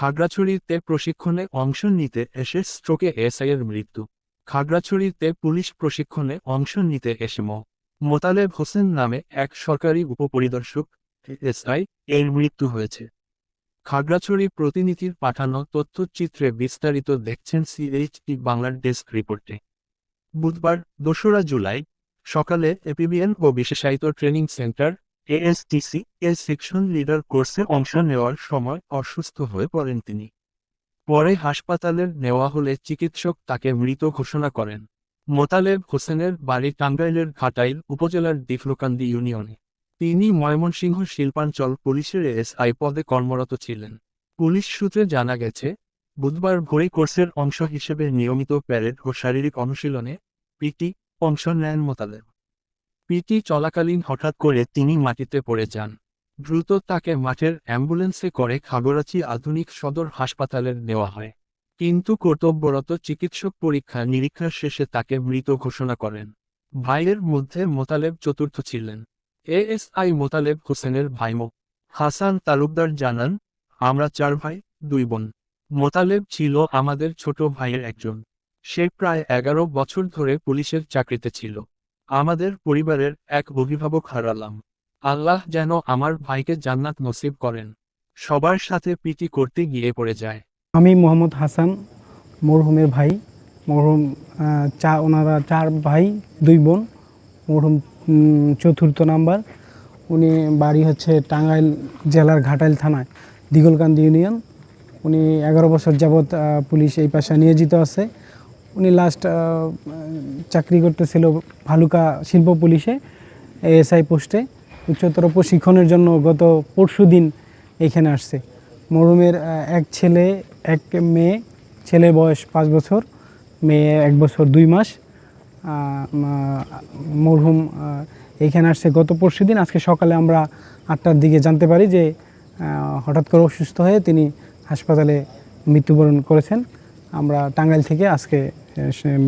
খাগড়াছড়িতে প্রশিক্ষণে অংশ নিতে এসে স্ট্রোকে এসআইয়ের মৃত্যু। খাগড়াছড়িতে পুলিশ প্রশিক্ষণে অংশ নিতে এসে মোতালেব হোসেন নামে এক সরকারি উপপরিদর্শক, এসআই, এর মৃত্যু হয়েছে। খাগড়াছড়ি প্রতিনিধির পাঠানো তথ্যচিত্রে বিস্তারিত দেখছেন সিএইচটি বাংলার ডেস্ক রিপোর্টে। বুধবার, দোসরা জুলাই, সকালে এপিবিএন ও বিশেষায়িত ট্রেনিং সেন্টার এএসটিসি এর সেকশন লিডার কোর্সে অংশ নেওয়ার সময় অসুস্থ হয়ে পড়েন তিনি। পরে হাসপাতালের নেওয়া হলে চিকিৎসক তাকে মৃত ঘোষণা করেন। মোতালেব হোসেনের বাড়ি টাঙ্গাইলের ঘাটাইল উপজেলার দিফলুকান্দি ইউনিয়নে। তিনি ময়মনসিংহ শিল্পাঞ্চল পুলিশের এসআই পদে কর্মরত ছিলেন। পুলিশ সূত্রে জানা গেছে, বুধবার ভোরে কোর্সের অংশ হিসেবে নিয়মিত প্যারেড ও শারীরিক অনুশীলনে পিটি অংশ নেন মোতালেব। পিটি চলাকালীন হঠাৎ করে তিনি মাটিতে পড়ে যান। দ্রুত তাকে মাঠের অ্যাম্বুলেন্সে করে খাগড়াচি আধুনিক সদর হাসপাতালে নেওয়া হয়। কিন্তু কর্তব্যরত চিকিৎসক পরীক্ষা নিরীক্ষা শেষে তাকে মৃত ঘোষণা করেন। ভাইয়ের মধ্যে মোতালেব চতুর্থ ছিলেন। এএসআই মোতালেব হোসেনের ভাইমো। হাসান তালুকদার জানান, আমরা চার ভাই, দুই বোন। মোতালেব ছিল আমাদের ছোট ভাইয়ের একজন। সে প্রায় এগারো বছর ধরে পুলিশের চাকরিতে ছিল। আমাদের পরিবারের এক অভিভাবক হারালাম। আল্লাহ যেন আমার ভাইকে জান্নাত নসিব করেন। সবার সাথে পিটি করতে গিয়ে পড়ে যায়। আমি মোহাম্মদ হাসান, মরহুমের ভাই। মরহুম চা, ওনারা চার ভাই, দুই বোন। মরহুম চতুর্থ নাম্বার। উনি বাড়ি হচ্ছে টাঙ্গাইল জেলার ঘাটাইল থানায়, দিগলকান্দি ইউনিয়ন। উনি এগারো বছর যাবৎ পুলিশ এই পাশে নিয়োজিত আছে। উনি লাস্ট চাকরি করতেছিল ভালুকা শিল্প পুলিশে এএসআই পোস্টে উচ্চতর প্রশিক্ষণের জন্য গত পরশু দিন এখানে আসছে। মরহুমের আহ, এক ছেলে এক মেয়ে ছেলে বয়স পাঁচ বছর মেয়ে এক বছর দুই মাস। মরহুম এইখানে আসছে গত পরশু দিন। আজকে সকালে আমরা আটটার দিকে জানতে পারি যে হঠাৎ করে অসুস্থ হয়ে তিনি হাসপাতালে মৃত্যুবরণ করেছেন। আমরা টাঙ্গাইল থেকে আজকে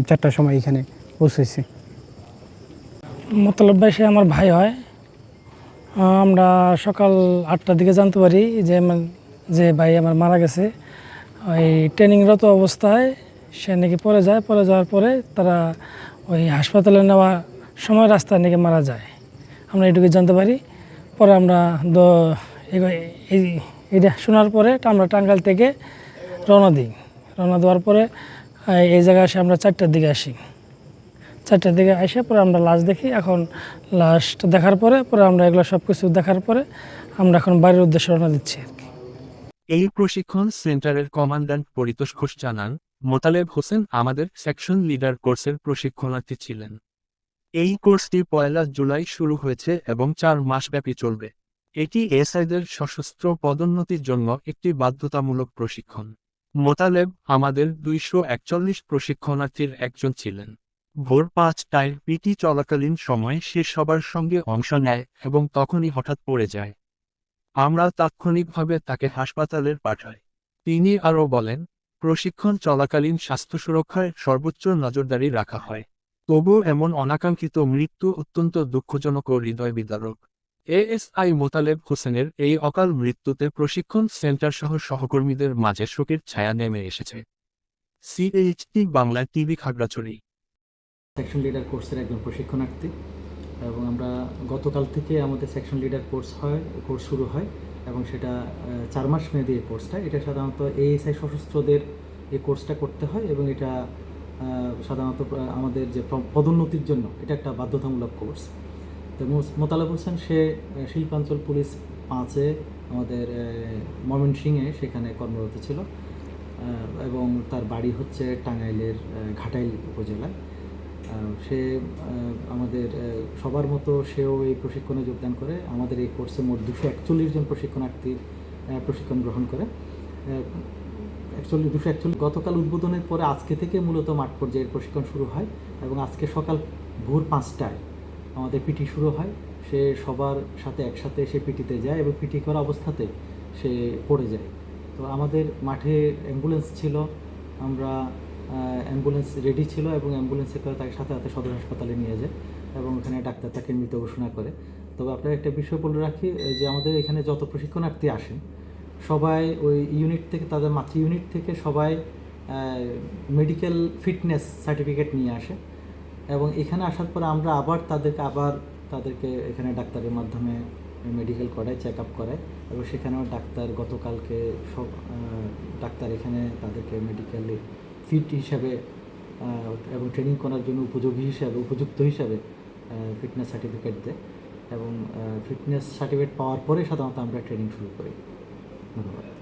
চারটার সময় এখানে পৌঁছেছি। মতলব ভাই সে আমার ভাই হয়। আমরা সকাল আটটার দিকে জানতে পারি যে যে ভাই আমার মারা গেছে। ওই ট্রেনিংরত অবস্থায় সে নাকি পরে যায় পরে যাওয়ার পরে তারা ওই হাসপাতালে নেওয়া সময় রাস্তায় নাকি মারা যায়। আমরা এটুকু জানতে পারি। পরে আমরা এই এটা শোনার পরে আমরা টাঙ্গাইল থেকে রওনা দিই। রওনা দেওয়ার পরে এই জায়গায় এসে আমরা চারটার দিকে আসি। চারটার দিকে এসে পরে আমরা লাশ দেখি। এখন লাস্ট দেখার পরে পরে আমরা এগুলো সব কিছু দেখার পরে আমরা এখন বাড়ির উদ্দেশ্যে রওনা দিচ্ছি আর কি। এই প্রশিক্ষণ সেন্টারের কমান্ড্যান্ট পরিতোষ ঘোষ জানান, মোতালেব হোসেন আমাদের সেকশন লিডার কোর্সের প্রশিক্ষণার্থী ছিলেন। এই কোর্সটি পয়লা জুলাই শুরু হয়েছে এবং চার মাসব্যাপী চলবে। এটি এসআইদের সশস্ত্র পদোন্নতির জন্য একটি বাধ্যতামূলক প্রশিক্ষণ। মোতালেব আমাদের দুইশো একচল্লিশ প্রশিক্ষণার্থীর একজন ছিলেন। ভোর পাঁচটায় পিটি চলাকালীন সময়ে সে সবার সঙ্গে অংশ নেয় এবং তখনই হঠাৎ পড়ে যায়। আমরা তাৎক্ষণিকভাবে তাকে হাসপাতালের পাঠাই। তিনি আরও বলেন, প্রশিক্ষণ চলাকালীন স্বাস্থ্য সুরক্ষায় সর্বোচ্চ নজরদারি রাখা হয়। তবু এমন অনাকাঙ্ক্ষিত মৃত্যু অত্যন্ত দুঃখজনক ও হৃদয় বিদারক এএসআই মোতালেব হোসেনের এই অকাল মৃত্যুতে প্রশিক্ষণ সেন্টার সহ সহকর্মীদের মাঝে শোকের ছায়া নেমে এসেছে। CHT Bangla TV, Khagrachari. Section leader কোর্সের একজন প্রশিক্ষণার্থী এবং আমরা গতকাল থেকে আমাদের সেকশন লিডার কোর্স হয় কোর্স শুরু হয় এবং সেটা চার মাস মেয়াদী এই কোর্সটা এটা সাধারণত এএসআই সশস্ত্রদের এই কোর্সটা করতে হয় এবং এটা সাধারণত আমাদের যে পদোন্নতির জন্য এটা একটা বাধ্যতামূলক কোর্স তো মোতালেব হোসেন সে শিল্পাঞ্চল পুলিশ পাঁচে আমাদের আহ, ময়মনসিংহে সেখানে কর্মরত ছিল এবং তার বাড়ি হচ্ছে টাঙ্গাইলের ঘাটাইল উপজেলায়। সে আমাদের সবার মতো সেও এই প্রশিক্ষণে যোগদান করে। আমাদের এই কোর্সে মোট দুশো একচল্লিশ জন প্রশিক্ষণার্থী প্রশিক্ষণ গ্রহণ করে। একচল্লিশ দুশো একচল্লিশ গতকাল উদ্বোধনের পরে আজকে থেকে মূলত মাঠ পর্যায়ের প্রশিক্ষণ শুরু হয় এবং আজকে সকাল ভোর পাঁচটায় আমাদের পিটি শুরু হয়, সে সবার সাথে একসাথে সে পিটিতে যায় এবং পিটি করা অবস্থাতে সে পড়ে যায়। তো আমাদের মাঠে অ্যাম্বুলেন্স ছিল, আমরা অ্যাম্বুলেন্স রেডি ছিল এবং অ্যাম্বুলেন্সে করে তাকে সাথে সাথে সদর হাসপাতালে নিয়ে যায় এবং ওখানে ডাক্তার তাকে মৃত ঘোষণা করে। তবে আপনার একটা বিষয় বলে রাখি যে আমাদের এখানে যত প্রশিক্ষণার্থী আসেন, সবাই ওই ইউনিট থেকে, তাদের মাতৃ ইউনিট থেকে সবাই মেডিকেল ফিটনেস সার্টিফিকেট নিয়ে আসে। এবং এখানে আসার পর আমরা আবার তাদেরকে আবার তাদেরকে এখানে ডাক্তারের মাধ্যমে মেডিকেল করায় চেক আপ করায় এবং সেখানেও ডাক্তার গতকালকে সব ডাক্তার এখানে তাদেরকে মেডিকেলি ফিট হিসাবে এবং ট্রেনিং করার জন্য উপযোগী হিসাবে, উপযুক্ত হিসাবে ফিটনেস সার্টিফিকেট দেয় এবং ফিটনেস সার্টিফিকেট পাওয়ার পরে সাধারণত আমরা ট্রেনিং শুরু করি। ধন্যবাদ।